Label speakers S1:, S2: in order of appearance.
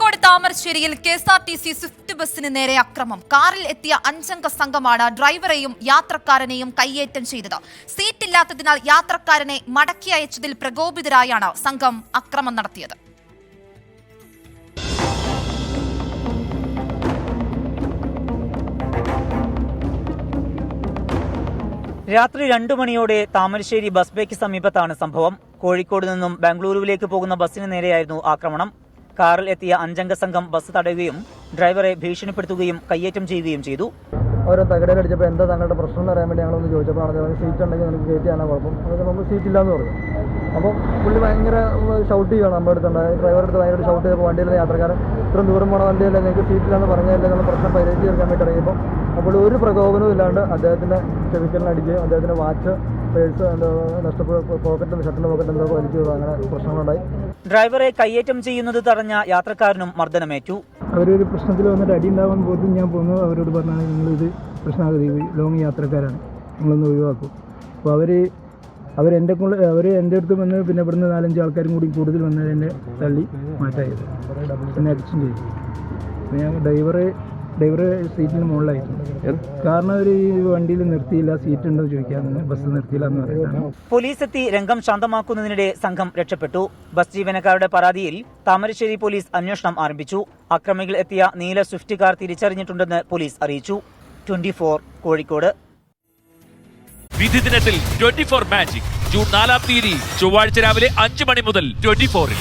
S1: കോഴിക്കോട് താമരശ്ശേരിയിൽ K S R T C swift ബസ്സിന് നേരെ അക്രമം. കാറിൽ എത്തിയ അഞ്ചംഗ സംഘമാണ് ഡ്രൈവറെയും യാത്രക്കാരനെയും കയ്യേറ്റം ചെയ്തത്. സീറ്റില്ലാത്തതിനാൽ യാത്രക്കാരനെ മടക്കി അയച്ചതിൽ പ്രകോപിതരായാണ് സംഘം അക്രമം നടത്തിയത്.
S2: രാത്രി രണ്ടു മണിയോടെ താമരശ്ശേരി ബസ് ബേക്ക് സമീപത്താണ് സംഭവം. കോഴിക്കോട് നിന്നും ബാംഗ്ലൂരുവിലേക്ക് പോകുന്ന ബസ്സിന് നേരെയായിരുന്നു ആക്രമണം. കാറിൽ എത്തിയ അഞ്ചംഗ സംഘം ബസ് തടയുകയും ഡ്രൈവറെ ഭീഷണിപ്പെടുത്തുകയും കയ്യേറ്റം ചെയ്യുകയും ചെയ്തു.
S3: ഓരോ തകടയിൽ അടിച്ചപ്പോൾ എന്താ തങ്ങളുടെ പ്രശ്നം എന്ന് അറിയാൻ വേണ്ടി ഞങ്ങളൊന്ന് ചോദിച്ചപ്പോൾ ആണ് സീറ്റ് ഉണ്ടെങ്കിൽ നമുക്ക് കയറ്റിയാണ് കുഴപ്പം. അതൊക്കെ നമ്മൾ സീറ്റ് ഇല്ലാന്ന് പറഞ്ഞു. അപ്പോൾ പുള്ളി ഭയങ്കര ഷൗട്ട് ചെയ്യണം നമ്മുടെ അടുത്തുണ്ട് ഡ്രൈവറുടെ അടുത്ത് ഭയങ്കര ഷൗട്ട് ചെയ്തപ്പോൾ വണ്ടിയിലെ യാത്രക്കാരൻ ഇത്രയും ദൂരം പോണ വണ്ടിയല്ലേ നിങ്ങൾക്ക് സീറ്റില്ലാന്ന് പറഞ്ഞതല്ലേ നമ്മൾ പ്രശ്നം പരിഹരിച്ച് തീർക്കാൻ വേണ്ടി ഇറങ്ങിയപ്പോൾ അപ്പോൾ ഒരു പ്രകോപനവും ഇല്ലാണ്ട് അദ്ദേഹത്തിന്റെ ചെവിക്കലിനടിക്കുകയും അദ്ദേഹത്തിന്റെ വാച്ച് പേഴ്സ് നഷ്ടപ്പെട്ട പോക്കറ്റിൽ ഷർട്ടിന്റെ പോക്കറ്റ് എന്തൊക്കെ വലിച്ചു അങ്ങനെ പ്രശ്നങ്ങളുണ്ടായി.
S2: ഡ്രൈവറെ കയ്യേറ്റം ചെയ്യുന്നത് തടഞ്ഞ യാത്രക്കാരനും മർദ്ദനമേറ്റു.
S3: അവരൊരു പ്രശ്നത്തിൽ വന്നിട്ട് അടി ഉണ്ടാവാൻ പോലും ഞാൻ പോകുന്നു അവരോട് പറഞ്ഞാൽ നിങ്ങളിത് പ്രശ്നമാകരുത് ലോങ് യാത്രക്കാരാണ്. നിങ്ങളൊന്ന് ഒഴിവാക്കും. അപ്പോൾ അവർ എന്റെ കൂടെ അവർ എന്റെ അടുത്ത് വന്ന് പിന്നെ ഇവിടുന്ന് നാലഞ്ച് ആൾക്കാരും കൂടി കൂടുതൽ വന്ന് എന്നെ തള്ളി മാറ്റായത്. എന്നെ അഡിക്ഷൻ ചെയ്തു. ഞാൻ ഡ്രൈവറെ ഡ്രൈവറെ സീറ്റിന് മുകളിലായിരുന്നു. കാരണം അവർ ഈ വണ്ടിയിൽ നിർത്തിയില്ല സീറ്റ് ഉണ്ടോ ചോദിക്കാമെന്ന് ബസ് നിർത്തിയില്ല എന്ന് പറയുന്നത്
S2: പോലീസ് എത്തി രംഗം ശാന്തമാക്കുന്നതിനിടെ സംഘം രക്ഷപ്പെട്ടു. ബസ് ജീവനക്കാരുടെ പരാതിയിൽ താമരശ്ശേരി പോലീസ് അന്വേഷണം ആരംഭിച്ചു. അക്രമികൾ എത്തിയ നീല സ്വിഫ്റ്റ് കാർ തിരിച്ചറിഞ്ഞിട്ടുണ്ടെന്ന് പോലീസ് അറിയിച്ചു. ട്വന്റി കോഴിക്കോട്.
S4: വിധി ദിനത്തിൽ ട്വന്റി ഫോർ മാജിക്. ജൂൺ നാലാം തീയതി ചൊവ്വാഴ്ച രാവിലെ അഞ്ച് മണി മുതൽ ട്വന്റി ഫോറിൽ